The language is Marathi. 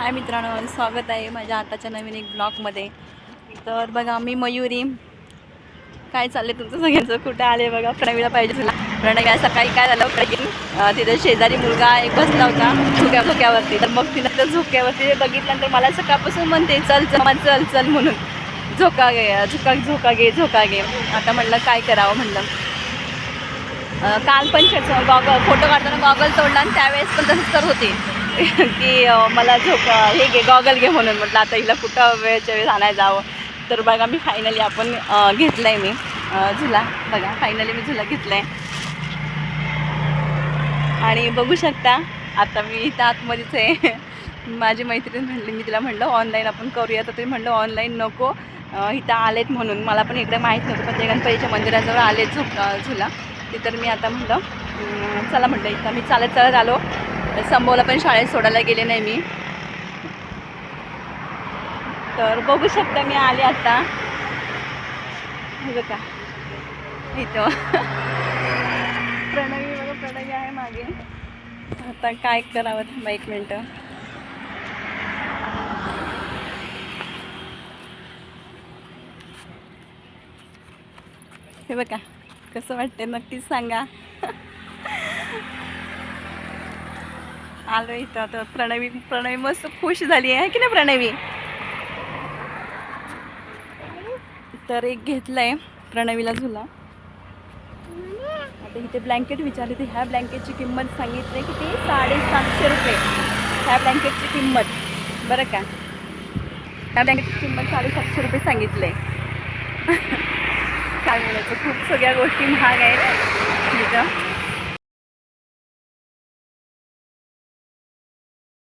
हाय मित्रांनो स्वागत आहे माझ्या आताच्या नवीन एक ब्लॉगमध्ये. तर बघा मी मयुरी. काय चाललंय तुमचं सगळ्यांचं? कुठं आले बघा? प्रणवीला पाहिजे तुला प्रणवी सकाळी काय झालं? प्रणवी अं, तिथं शेजारी मुलगा एक बसला होता झोक्या झोक्यावरती. तर मग तिनं तर झोक्यावरती बघितल्यानंतर मला सकाळपासून म्हणते चल चल मग चल चल म्हणून. झोका घे झोका झोका घे झोका घे. आता म्हणलं काय करावं? म्हणलं काल पण गॉगल फोटो काढताना गॉगल तोडला आणि त्यावेळेस पण तसंच तर होते. की मला झोप हे घे गॉगल घे म्हणून म्हटलं आता हिला कुठं वेळच्या वेळेस आणायला जावं. तर बघा मी फायनली आपण घेतलं आहे मी. झुला बघा फायनली मी झुला घेतला आहे आणि बघू शकता आता मी इथं आतमध्येच आहे. माझी मैत्रीण म्हणली मी तिला म्हणलं ऑनलाईन आपण करूया. तर ते म्हणलं ऑनलाईन नको. इथं आलेत म्हणून. मला पण इकडे माहीत नव्हतं पण ते गणपतीच्या मंदिराजवळ आले झोप झुला. ते तर मी आता म्हणलं चला म्हटलं इथं मी चालत चालत आलो. संभवला पण शाळेत सोडायला गेले नाही मी. तर बघू शकता मी आले आता. हे बघा. इथं. प्रणवी बघा प्रणवी आहे मागे. आता काय करावं थांबा एक मिनटं. हे बघा कसं वाटते नक्कीच सांगा. आलो इथं. तर प्रणवी प्रणवी मस्त खुश झाली आहे की नाही प्रणवी? तर एक घेतलंय प्रणवीला झुला. आता इथे ब्लँकेट विचारली तर ह्या ब्लँकेटची किंमत सांगितली की ती साडेसातशे रुपये. ह्या ब्लँकेटची किंमत. बरं का? ह्या ब्लँकेटची किंमत साडेसातशे रुपये सांगितले. काय म्हणायचं खूप सगळ्या गोष्टी महाग आहेत. तिथं